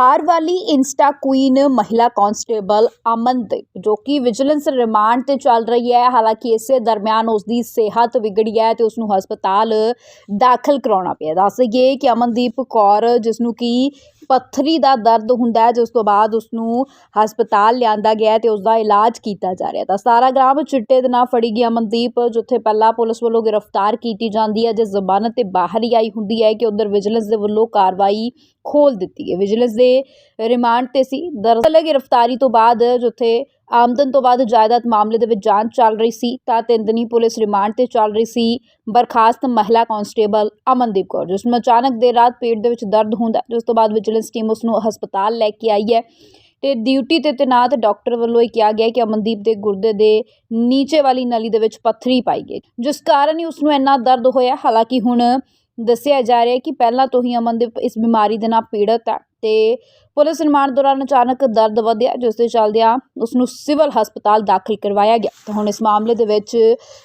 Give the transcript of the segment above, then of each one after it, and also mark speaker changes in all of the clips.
Speaker 1: ਬਿਹਾਰ ਵਾਲੀ insta queen ਮਹਿਲਾ constable Amandeep, ਜੋ ਕਿ ਵਿਜੀਲੈਂਸ ਰਿਮਾਂਡ ਤੇ ਚੱਲ ਰਹੀ ਹੈ। ਹਾਲਾਂਕਿ ਇਸੇ ਦਰਮਿਆਨ ਉਸ ਦੀ ਸਿਹਤ ਵਿਗੜੀ ਹੈ ਤੇ ਉਸ ਨੂੰ ਹਸਪਤਾਲ ਦਾਖਲ ਕਰਾਉਣਾ ਪਿਆ। ਦੱਸ ਦਈਏ ਕਿ ਅਮਨਦੀਪ ਕੌਰ ਜਿਸ ਨੂੰ ਕਿ ਪੱਥਰੀ ਦਾ ਦਰਦ ਹੁੰਦਾ ਹੈ ਜਿਸ ਤੋਂ ਬਾਅਦ ਉਸ ਨੂੰ ਹਸਪਤਾਲ ਲਿਆਂਦਾ ਗਿਆ ਹੈ ਤੇ ਉਸ ਦਾ ਇਲਾਜ ਕੀਤਾ ਜਾ ਰਿਹਾ ਤਾਂ 17 ਗ੍ਰਾਮ ਚਿੱਟੇ ਦੇ ਨਾਲ ਫੜੀ ਗਈ ਅਮਨਦੀਪ, ਜਿੱਥੇ ਪਹਿਲਾਂ ਪੁਲਿਸ ਵੱਲੋਂ ਗ੍ਰਿਫਤਾਰ ਕੀਤੀ ਜਾਂਦੀ ਹੈ, ਜੇ ਜ਼ਮਾਨਤ ਤੇ ਬਾਹਰ ਹੀ ਆਈ ਹੁੰਦੀ ਹੈ ਕਿ ਉਧਰ ਵਿਜੀਲੈਂਸ ਦੇ ਵੱਲੋਂ ਕਾਰਵਾਈ ਖੋਲ ਦਿੱਤੀ ਹੈ। ਵਿਜੀਲੈਂਸ ਦੇ ਰਿਮਾਂਡ ਤੇ ਸੀ। ਦਰਅਸਲ ਗ੍ਰਿਫਤਾਰੀ ਤੋਂ ਬਾਅਦ ਜਿੱਥੇ ਆਮਦਨ ਤੋਂ ਬਾਅਦ ਜਾਇਦਾਦ ਮਾਮਲੇ ਦੇ ਵਿੱਚ ਜਾਂਚ ਚੱਲ ਰਹੀ ਸੀ, ਤਾਂ ਤਿੰਨ ਦਿਨੀ ਪੁਲਿਸ ਰਿਮਾਂਡ ਤੇ ਚੱਲ ਰਹੀ ਸੀ। ਬਰਖਾਸਤ ਮਹਿਲਾ ਕਾਂਸਟੇਬਲ ਅਮਨਦੀਪ ਕੌਰ, ਜਿਸ ਨੂੰ ਅਚਾਨਕ ਦੇਰ ਰਾਤ ਪੇਟ ਦੇ ਵਿੱਚ ਦਰਦ ਹੁੰਦਾ ਜਿਸ ਤੋਂ ਬਾਅਦ ਵਿਜੀਲੈਂਸ ਟੀਮ ਉਸ ਨੂੰ ਹਸਪਤਾਲ ਲੈ ਕੇ ਆਈ ਹੈ। ਤੇ ਡਿਊਟੀ ਤੇ ਤੈਨਾਤ ਡਾਕਟਰ ਵੱਲੋਂ ਇਹ ਕਿਹਾ ਗਿਆ ਕਿ ਅਮਨਦੀਪ ਦੇ ਗੁਰਦੇ ਦੇ ਨੀਚੇ ਵਾਲੀ ਨਲੀ ਦੇ ਵਿੱਚ ਪੱਥਰੀ ਪਾਈ ਗਈ, ਜਿਸ ਕਾਰਨ ਹੀ ਉਸ ਨੂੰ ਇੰਨਾ ਦਰਦ ਹੋਇਆ। ਹਾਲਾਂਕਿ ਹੁਣ ਦੱਸਿਆ ਜਾ ਰਿਹਾ ਹੈ ਕਿ ਪਹਿਲਾਂ ਤੋਂ ਹੀ ਅਮਨਦੀਪ ਇਸ ਬਿਮਾਰੀ ਦੇ ਨਾਲ ਪੀੜਤ ਹੈ ਤੇ ਪੁਲਿਸ ਰਿਮਾਂਡ ਦੌਰਾਨ ਅਚਾਨਕ ਦਰਦ ਵਧਿਆ, ਜਿਸ ਦੇ ਚੱਲਦਿਆਂ ਉਸ ਨੂੰ ਸਿਵਲ ਹਸਪਤਾਲ ਦਾਖਲ ਕਰਵਾਇਆ ਗਿਆ। ਤਾਂ ਹੁਣ ਇਸ ਮਾਮਲੇ ਦੇ ਵਿੱਚ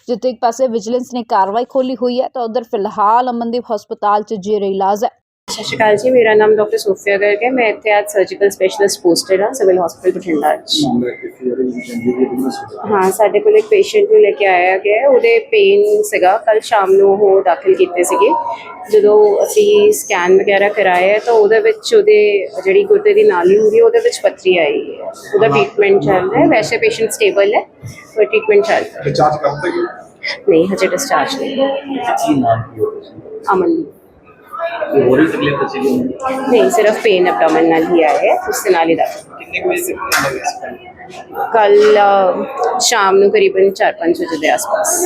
Speaker 1: ਜਿੱਥੇ ਇੱਕ ਪਾਸੇ ਵਿਜੀਲੈਂਸ ਨੇ ਕਾਰਵਾਈ ਖੋਲੀ ਹੋਈ ਹੈ, ਤਾਂ ਉਧਰ ਫਿਲਹਾਲ ਅਮਨਦੀਪ ਹਸਪਤਾਲ 'ਚ ਜੇਰੇ ਇਲਾਜ ਹੈ।
Speaker 2: ਸਤਿ ਸ਼੍ਰੀ ਅਕਾਲ ਜੀ ਮੇਰਾ ਨਾਮ ਡਾਕਟਰ ਸੋਫੀਆ ਗਰਗ ਹੈ। ਮੈਂ ਇੱਥੇ ਅੱਜ ਸਰਜੀਕਲ ਸਪੈਸ਼ਲਿਸਟ ਪੋਸਟਡ ਹਾਂ ਸਿਵਲ ਹਸਪੀਟਲ ਬਠਿੰਡਾ 'ਚ
Speaker 3: ਮਾਮਲਾ ਕਿੱਥੇ ਆ ਰਹੀ ਹੈ
Speaker 2: ਸਾਡੇ ਕੋਲ ਇੱਕ ਪੇਸ਼ੈਂਟ ਨੂੰ ਲੈ ਕੇ ਆਇਆ ਗਿਆ ਹੈ। ਉਹਦੇ ਪੇਨ ਸੀਗਾ। ਕੱਲ ਸ਼ਾਮ ਨੂੰ ਉਹ ਦਾਖਲ ਕੀਤੇ ਸੀਗੇ। ਜਦੋਂ ਅਸੀਂ ਸਕੈਨ ਵਗੈਰਾ ਕਰਾਇਆ ਤਾਂ ਉਹਦੇ ਵਿੱਚ ਉਹਦੇ ਜਿਹੜੀ ਗੁਰਦੇ ਦੀ ਨਾਲੀ ਹੁੰਦੀ ਹੈ ਉਹਦੇ ਵਿੱਚ ਪੱਥਰੀ ਆਈ ਹੈ। ਉਹਦਾ ਟ੍ਰੀਟਮੈਂਟ ਚੱਲ ਰਿਹਾ ਹੈ। ਵੈਸੇ ਪੇਸ਼ੈਂਟ ਸਟੇਬਲ ਹੈ ਪਰ ਟ੍ਰੀਟਮੈਂਟ ਚੱਲ ਰਿਹਾ
Speaker 3: ਕਿ?
Speaker 2: ਹੈ। ਨਹੀਂ ਹਜੇ ਡਿਸਚਾਰਜ ਨਹੀਂ।
Speaker 4: ਕੀ ਨਾਮ ਕੀ ਹੋ ਤੁਸੀਂ
Speaker 2: ਅਮਨ
Speaker 4: ਕੋਈ ਹੋਰ ਵੀ ਤਕਲੀਫ ਤਾਂ ਸੀਗੀ
Speaker 2: ਨਹੀਂ ਸਿਰਫ ਪੇਨ ਐਬਡੋਮਨ ਨਾਲ ਹੀ ਆਇਆ ਹੈ ਉਸ ਦੇ ਨਾਲ ਹੀ ਦਾਖਲ
Speaker 4: ਕਿੰਨੇ ਕੁ ਵਜੇ
Speaker 2: ਕੱਲ ਸ਼ਾਮ ਨੂੰ ਕਰੀਬਨ 4-5 ਵਜੇ ਦੇ ਆਸ-ਪਾਸ।